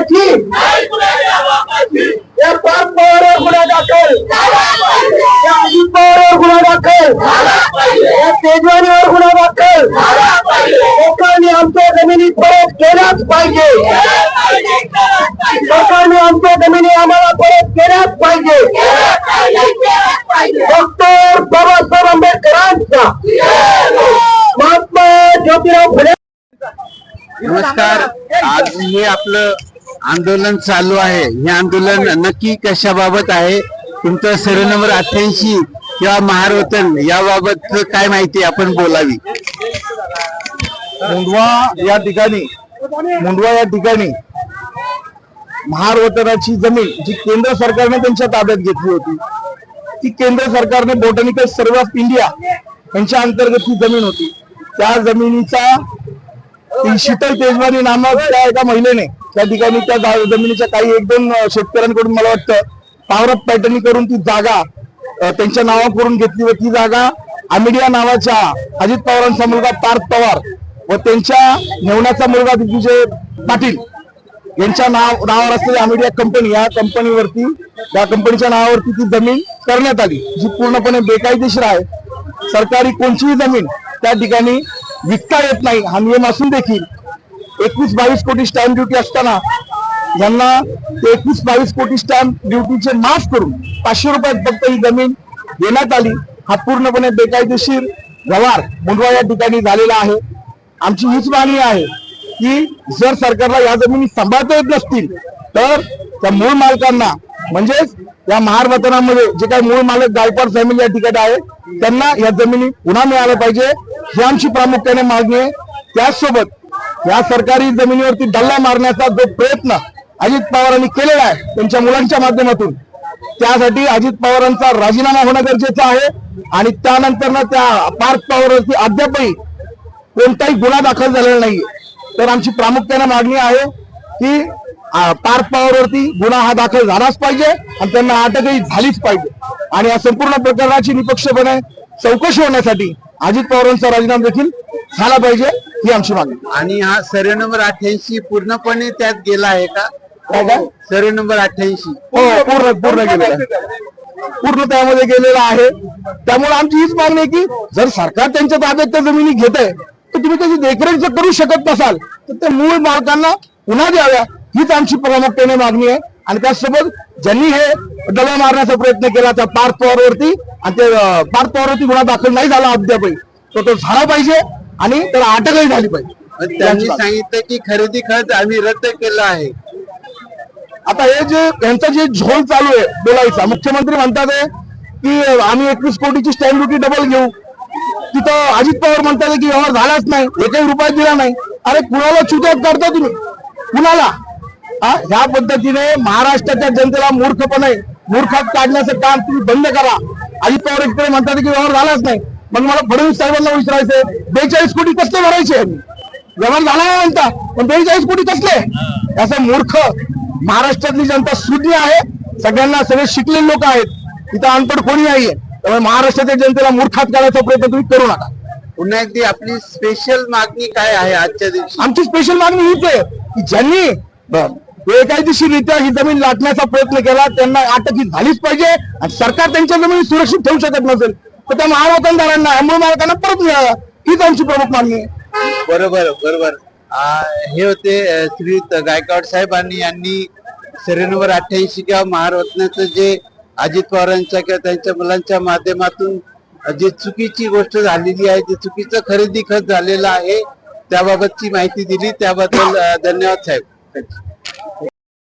बापाची या पाच पवारावर गुन्हा दाखल या अजित पवारावर गुन्हा दाखल या तेजवानीवर गुन्हा दाखल लोकांनी आमच्या जमिनी परत केल्याच पाहिजे लोकांनी आमच्या जमिनी आम्हाला परत केल्याच पाहिजे डॉक्टर बाबासाहेब आंबेडकरांचा महात्मा ज्योतिराव फुले नमस्कार आज हे आपलं आंदोलन चालू आहे. हे आंदोलन नक्की कशाबाबत आहे? तुमचा सर्व नंबर अठ्ठ्याऐंशी किंवा महारवतन याबाबत काय माहिती आपण बोलावी? मुंडवा या ठिकाणी मुंडवा या ठिकाणी महारवतनाची जमीन जी केंद्र सरकारने त्यांच्या ताब्यात घेतली होती ती केंद्र सरकारने बोटॅनिकल सर्व ऑफ इंडिया यांच्या अंतर्गत ही जमीन होती. त्या जमिनीचा शीतल तेजवानी नामक त्या एका महिलेने त्या ठिकाणी त्या जमिनीच्या काही एक दोन शेतकऱ्यांकडून मला वाटतं पॉवर पॅटर्नी करून ती जागा त्यांच्या नावा करून घेतली व ती जागा आमिडिया नावाच्या अजित पवारांचा मुलगा पार्थ पवार व त्यांच्या नेवण्याचा मुलगा दिग्विजय पाटील यांच्या नाव नावावर असलेली आमिडिया कंपनी या कंपनीवरती या कंपनीच्या नावावरती ती जमीन करण्यात आली जी पूर्णपणे बेकायदेशीर आहे. सरकारी कोणतीही जमीन त्या ठिकाणी विकता येत नाही हा नियम असून देखील एकवीस बावीस कोटी स्टॅम्प ड्युटी असताना यांना एकवीस बावीस कोटी स्टॅम्प ड्युटीचे माफ करून पाचशे रुपयात फक्त ही जमीन देण्यात आली. हा पूर्णपणे बेकायदेशीर व्यवहार मुंडवा या ठिकाणी झालेला आहे. आमची हीच मागणी आहे की जर सरकारला या जमिनी सांभाळता येत नसतील तर त्या मूळ मालकांना म्हणजेच या महार वतनामध्ये जे काही मूळ मालक गायकवाड फॅमिली या ठिकाणी आहे त्यांना या जमिनी पुन्हा मिळाल्या पाहिजे. ही आमची प्रामुख्याने मागणी आहे. त्याचसोबत या सरकारी जमिनीवरती डल्ला मारण्याचा जो प्रयत्न अजित पवारांनी केलेला आहे त्यांच्या मुलांच्या माध्यमातून त्यासाठी अजित पवारांचा राजीनामा होणं गरजेचं आहे. आणि त्यानंतर ना त्या पार्थ पवारवरती अद्यापही कोणताही गुन्हा दाखल झालेला नाहीये. तर आमची प्रामुख्याने मागणी आहे की पार्क पार्थ पवारवरती गुन्हा हा दाखल झालाच पाहिजे आणि त्यांना अटकही झालीच पाहिजे. आणि या संपूर्ण प्रकरणाची निपक्षपणे चौकशी होण्यासाठी अजित पवारांचा राजीनामा देखील झाला पाहिजे. ही आमची मागणी. आणि हा सर्व नंबर अठ्ठ्याऐंशी पूर्णपणे त्यात गेला आहे का? काय काय? सर्व नंबर अठ्ठ्याऐंशी. हो पूर्ण पूर्ण गेलेलं आहे. पूर्ण त्यामध्ये गेलेलं आहे. त्यामुळे आमची हीच मागणी आहे की जर सरकार त्यांच्या ताब्यात त्या जमिनी घेत आहे तर तुम्ही त्याची देखरेख जर करू शकत नसाल तर त्या मूळ मालकांना पुन्हा द्याव्या. हीच आमची प्रामुख्याने मागणी आहे. आणि त्याचसोबत ज्यांनी हे डबा मारण्याचा प्रयत्न केला त्या पार्थ पवारवरती आणि ते अं, पार्थ पवारवरती गुन्हा दाखल नाही झाला अद्यापही तो तो झाला पाहिजे. आणि त्याला अटकही झाली पाहिजे. त्यांनी सांगितलं की खरेदी खत आम्ही रद्द केलं आहे. आता हे जे यांचा जे झोल चालू आहे बोलायचा मुख्यमंत्री म्हणतात की आम्ही एकवीस कोटीची स्टॅम्प ड्युटी डबल घेऊ. तिथं अजित पवार म्हणतात की व्यवहार झालाच नाही एकही रुपया दिला नाही. अरे कुणाला चुकत करता तुम्ही? कुणाला? ह्या पद्धतीने महाराष्ट्राच्या जनतेला मूर्खपणे मूर्खात काढण्याचं काम तुम्ही बंद करा. अजित पवार एककडे म्हणतात की व्यवहार झालाच नाही. मग मला फडणवीस साहेबांना विचारायचंय बेचाळीस कोटी कसले भरायचे? व्यवहार झाला नाही म्हणता पण बेचाळीस कोटी कसले? असं मूर्ख महाराष्ट्रातली जनता सुज्ञ आहे सगळ्यांना सगळे शिकलेले लोक आहेत इथं अनपड कोणी नाहीये. त्यामुळे महाराष्ट्राच्या जनतेला मूर्खात काढायचा प्रयत्न तुम्ही करू नका. पुन्हा एकदी आपली स्पेशल मागणी काय आहे आजच्या दिवशी? आमची स्पेशल मागणी हीच आहे की ज्यांनी बेकायदेशीररित्या ही जमीन लाटण्याचा प्रयत्न केला त्यांना अटक ही झालीच पाहिजे आणि सरकार त्यांच्या जमिनी सुरक्षित ठेवू शकत नसेल. तर त्या महावतनदारांना मूळ मालकांना परत मिळाला. हीच आमची प्रमुख मागणी आहे. बरोबर बरोबर. आ, हे होते अ, श्री गायकवाड साहेबांनी यांनी सर्व अठ्ठ्याऐंशी किंवा महारत्नाचं जे अजित पवारांच्या किंवा त्यांच्या मुलांच्या माध्यमातून जी चुकीची गोष्ट झालेली आहे जे चुकीचं खरेदी खत झालेलं आहे त्याबाबतची माहिती दिली. त्याबद्दल अ, धन्यवाद साहेब.